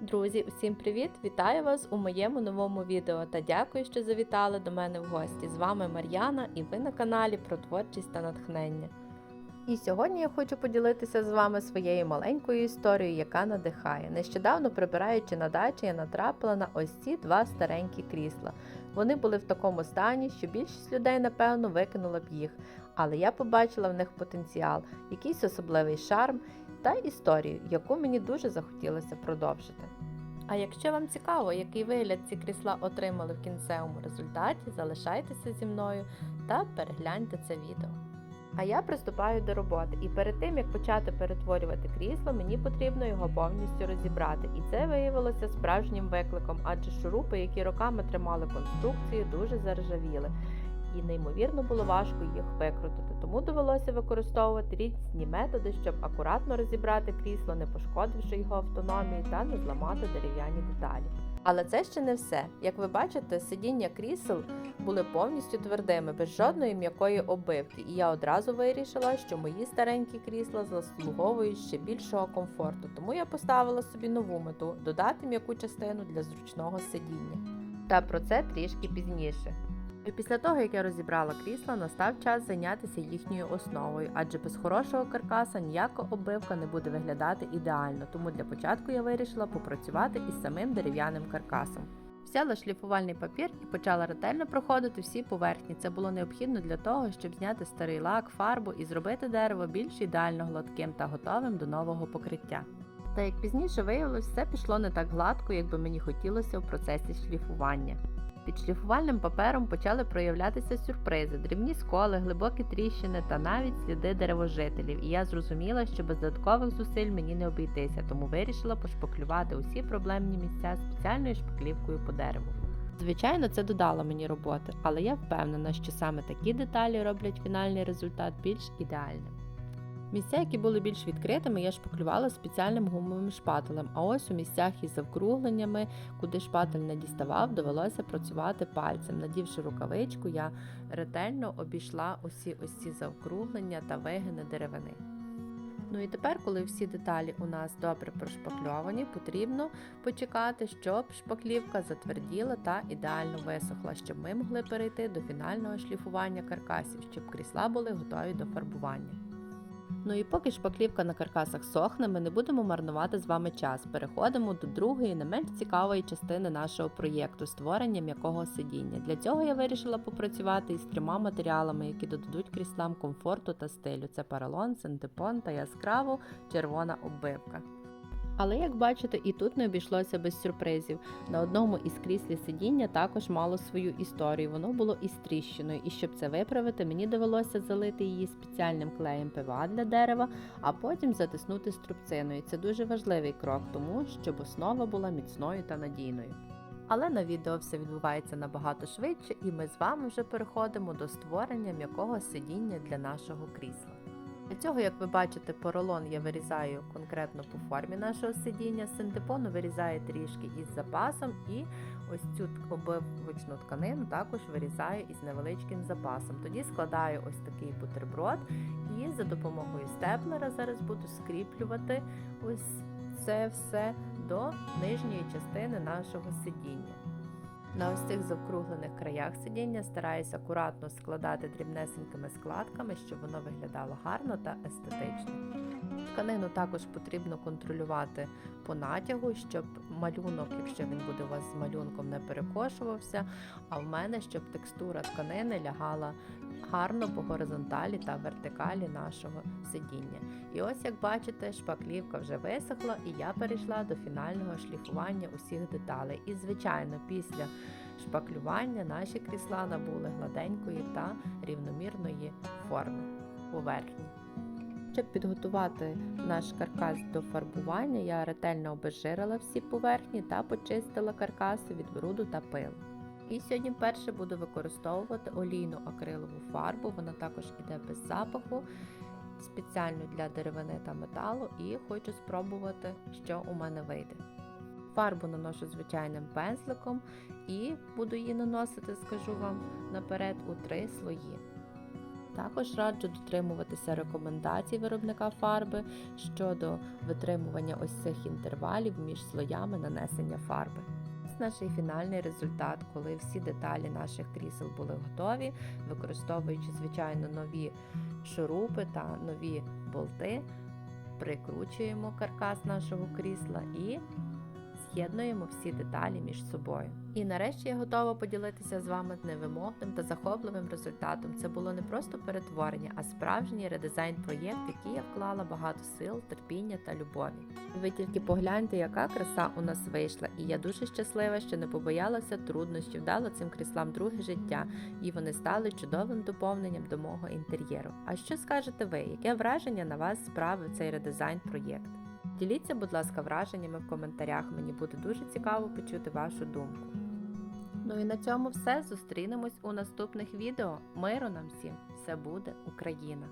Друзі, усім привіт! Вітаю вас у моєму новому відео та дякую, що завітали до мене в гості. З вами Мар'яна і ви на каналі про творчість та натхнення. І сьогодні я хочу поділитися з вами своєю маленькою історією, яка надихає. Нещодавно прибираючи на дачі, я натрапила на ось ці два старенькі крісла. Вони були в такому стані, що більшість людей, напевно, викинула б їх. Але я побачила в них потенціал, якийсь особливий шарм та історію, яку мені дуже захотілося продовжити. А якщо вам цікаво, який вигляд ці крісла отримали в кінцевому результаті, залишайтеся зі мною та перегляньте це відео. А я приступаю до роботи, і перед тим як почати перетворювати крісло, мені потрібно його повністю розібрати. І це виявилося справжнім викликом, адже шурупи, які роками тримали конструкцію, дуже заржавіли. І неймовірно було важко їх викрутити, тому довелося використовувати різні методи, щоб акуратно розібрати крісло, не пошкодивши його автономії та не зламати дерев'яні деталі. Але це ще не все. Як ви бачите, сидіння крісел були повністю твердими, без жодної м'якої оббивки, і я одразу вирішила, що мої старенькі крісла заслуговують ще більшого комфорту, тому я поставила собі нову мету додати м'яку частину для зручного сидіння. Та про це трішки пізніше. І після того, як я розібрала крісла, настав час зайнятися їхньою основою, адже без хорошого каркаса ніяка оббивка не буде виглядати ідеально, тому для початку я вирішила попрацювати із самим дерев'яним каркасом. Взяла шліфувальний папір і почала ретельно проходити всі поверхні. Це було необхідно для того, щоб зняти старий лак, фарбу і зробити дерево більш ідеально гладким та готовим до нового покриття. Та як пізніше виявилось, все пішло не так гладко, як би мені хотілося в процесі шліфування. Під шліфувальним папером почали проявлятися сюрпризи, дрібні сколи, глибокі тріщини та навіть сліди деревожителів. І я зрозуміла, що без додаткових зусиль мені не обійтися, тому вирішила пошпаклювати усі проблемні місця спеціальною шпаклівкою по дереву. Звичайно, це додало мені роботи, але я впевнена, що саме такі деталі роблять фінальний результат більш ідеальним. Місця, які були більш відкритими, я шпаклювала спеціальним гумовим шпателем, а ось у місцях із завкругленнями, куди шпатель не діставав, довелося працювати пальцем. Надівши рукавичку, я ретельно обійшла усі ось ці завкруглення та вигини деревини. Ну і тепер, коли всі деталі у нас добре прошпакльовані, потрібно почекати, щоб шпаклівка затверділа та ідеально висохла, щоб ми могли перейти до фінального шліфування каркасів, щоб крісла були готові до фарбування. Ну і поки шпаклівка на каркасах сохне, ми не будемо марнувати з вами час. Переходимо до другої, не менш цікавої частини нашого проєкту створення м'якого сидіння. Для цього я вирішила попрацювати із трьома матеріалами, які додадуть кріслам комфорту та стилю. Це паралон, синтепон та яскраво червона оббивка. Але як бачите, і тут не обійшлося без сюрпризів. На одному із кріслі сидіння також мало свою історію. Воно було із тріщиною, і щоб це виправити, мені довелося залити її спеціальним клеєм ПВА для дерева, а потім затиснути струбциною. Це дуже важливий крок, тому щоб основа була міцною та надійною. Але на відео все відбувається набагато швидше, і ми з вами вже переходимо до створення м'якого сидіння для нашого крісла. Для цього, як ви бачите, поролон я вирізаю конкретно по формі нашого сидіння, синтепону вирізаю трішки із запасом, і ось цю обивочну тканину також вирізаю із невеличким запасом. Тоді складаю ось такий бутерброд і за допомогою степлера зараз буду скріплювати ось це все до нижньої частини нашого сидіння. На ось цих завкруглених краях сидіння стараюся акуратно складати дрібнесенькими складками, щоб воно виглядало гарно та естетично. Тканину також потрібно контролювати по натягу, щоб малюнок, якщо він буде у вас з малюнком, не перекошувався, а в мене щоб текстура тканини лягала гарно по горизонталі та вертикалі нашого сидіння. І ось як бачите, шпаклівка вже висохла, і я перейшла до фінального шліфування усіх деталей. І, звичайно, після шпаклювання наші крісла набули гладенької та рівномірної форми поверхні. Щоб підготувати наш каркас до фарбування, я ретельно обезжирила всі поверхні та почистила каркаси від бруду та пилу. І сьогодні вперше буду використовувати олійну акрилову фарбу, вона також іде без запаху, спеціально для деревини та металу, і хочу спробувати, що у мене вийде. Фарбу наношу звичайним пензликом і буду її наносити, скажу вам наперед, у три слої. Також раджу дотримуватися рекомендацій виробника фарби щодо витримування ось цих інтервалів між слоями нанесення фарби. Ось наш фінальний результат, коли всі деталі наших крісел були готові, використовуючи звичайно нові шурупи та нові болти, прикручуємо каркас нашого крісла і з'єднуємо всі деталі між собою. І нарешті я готова поділитися з вами невимовним та захопливим результатом. Це було не просто перетворення, а справжній редизайн-проєкт, в який я вклала багато сил, терпіння та любові. Ви тільки погляньте, яка краса у нас вийшла, і я дуже щаслива, що не побоялася труднощів, дала цим кріслам друге життя, і вони стали чудовим доповненням до мого інтер'єру. А що скажете ви? Яке враження на вас справив цей редизайн-проєкт? Діліться, будь ласка, враженнями в коментарях. Мені буде дуже цікаво почути вашу думку. Ну і на цьому все. Зустрінемось у наступних відео. Миру нам всім! Все буде Україна!